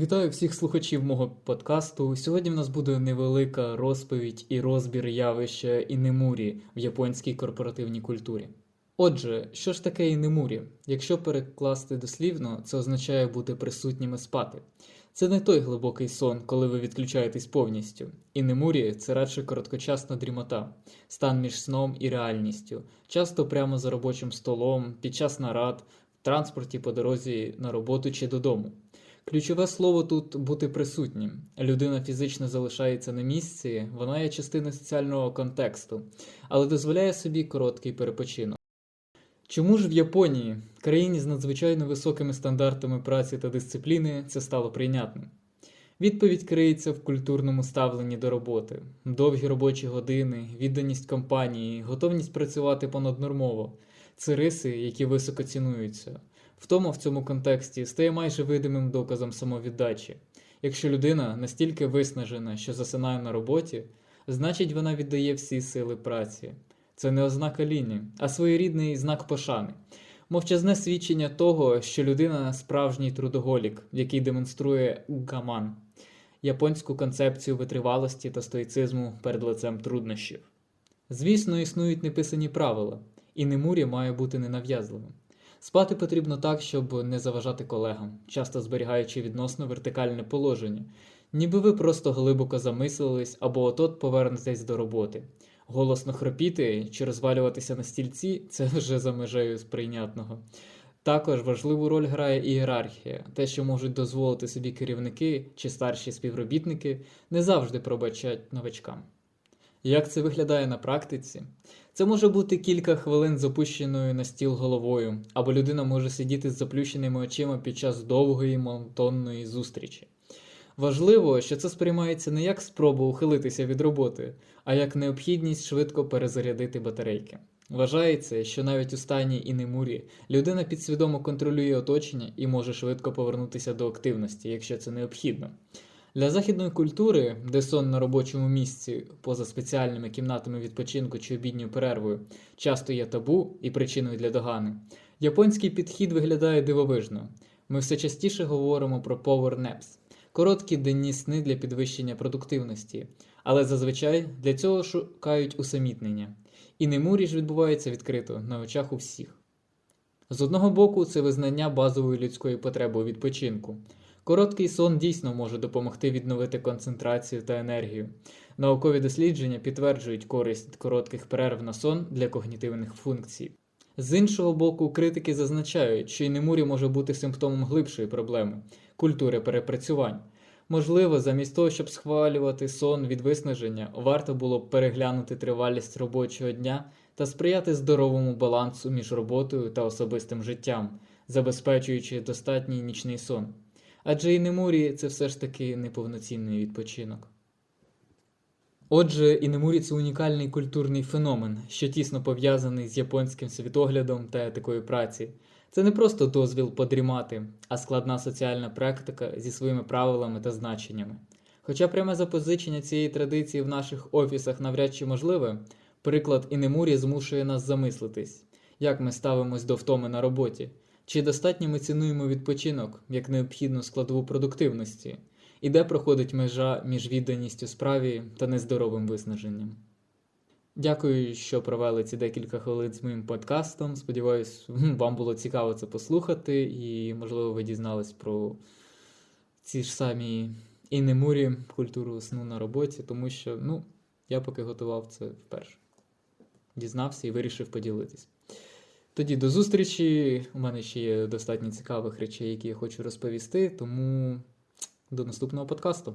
Вітаю всіх слухачів мого подкасту. Сьогодні в нас буде невелика розповідь і розбір явища інемурі в японській корпоративній культурі. Отже, що ж таке інемурі? Якщо перекласти дослівно, це означає бути присутнім і спати. Це не той глибокий сон, коли ви відключаєтесь повністю. Інемурі це радше короткочасна дрімота, стан між сном і реальністю, часто прямо за робочим столом, під час нарад, в транспорті по дорозі на роботу чи додому. Ключове слово тут бути присутнім. Людина фізично залишається на місці, вона є частиною соціального контексту, але дозволяє собі короткий перепочинок. Чому ж в Японії, країні з надзвичайно високими стандартами праці та дисципліни, це стало прийнятним? Відповідь криється в культурному ставленні до роботи, довгі робочі години, відданість компанії, готовність працювати понаднормово це риси, які високо цінуються. Втома в цьому контексті стає майже видимим доказом самовіддачі. Якщо людина настільки виснажена, що засинає на роботі, значить вона віддає всі сили праці. Це не ознака ліні, а своєрідний знак пошани. Мовчазне свідчення того, що людина справжній трудоголік, який демонструє гаман, японську концепцію витривалості та стоїцизму перед лицем труднощів. Звісно, існують неписані правила, і немурі має бути ненав'язливим. Спати потрібно так, щоб не заважати колегам, часто зберігаючи відносно вертикальне положення, ніби ви просто глибоко замислились або от-от повернетесь до роботи. Голосно хропіти чи розвалюватися на стільці це вже за межею сприйнятного. Також важливу роль грає ієрархія, те, що можуть дозволити собі керівники чи старші співробітники, не завжди пробачать новачкам. Як це виглядає на практиці? Це може бути кілька хвилин з опущеною на стіл головою, або людина може сидіти з заплющеними очима під час довгої монотонної зустрічі. Важливо, що це сприймається не як спроба ухилитися від роботи, а як необхідність швидко перезарядити батарейки. Вважається, що навіть у стані інемурі людина підсвідомо контролює оточення і може швидко повернутися до активності, якщо це необхідно. Для західної культури, де сон на робочому місці, поза спеціальними кімнатами відпочинку чи обідньою перервою, часто є табу і причиною для догани, японський підхід виглядає дивовижно. Ми все частіше говоримо про power naps – короткі денні сни для підвищення продуктивності, але зазвичай для цього шукають усамітнення. І немурі відбувається відкрито на очах у всіх. З одного боку, це визнання базової людської потреби у відпочинку. Короткий сон дійсно може допомогти відновити концентрацію та енергію. Наукові дослідження підтверджують користь коротких перерв на сон для когнітивних функцій. З іншого боку, критики зазначають, що і немурі може бути симптомом глибшої проблеми культури перепрацювань. Можливо, замість того, щоб схвалювати сон від виснаження, варто було б переглянути тривалість робочого дня та сприяти здоровому балансу між роботою та особистим життям, забезпечуючи достатній нічний сон. Адже і Немурі це все ж таки неповноцінний відпочинок. Отже, Інемурі це унікальний культурний феномен, що тісно пов'язаний з японським світоглядом та етикою праці. Це не просто дозвіл подрімати, а складна соціальна практика зі своїми правилами та значеннями. Хоча пряме запозичення цієї традиції в наших офісах навряд чи можливе, приклад Інемурі змушує нас замислитись, як ми ставимось до втоми на роботі. Чи достатньо ми цінуємо відпочинок як необхідну складову продуктивності, і де проходить межа між відданістю справі та нездоровим виснаженням? Дякую, що провели ці декілька хвилин з моїм подкастом. Сподіваюсь, вам було цікаво це послухати, і, можливо, ви дізнались про ці ж самі інемурі, культуру сну на роботі, тому що ну, я поки готував це вперше. Дізнався і вирішив поділитись. Тоді до зустрічі. У мене ще є достатньо цікавих речей, які я хочу розповісти, тому до наступного подкасту.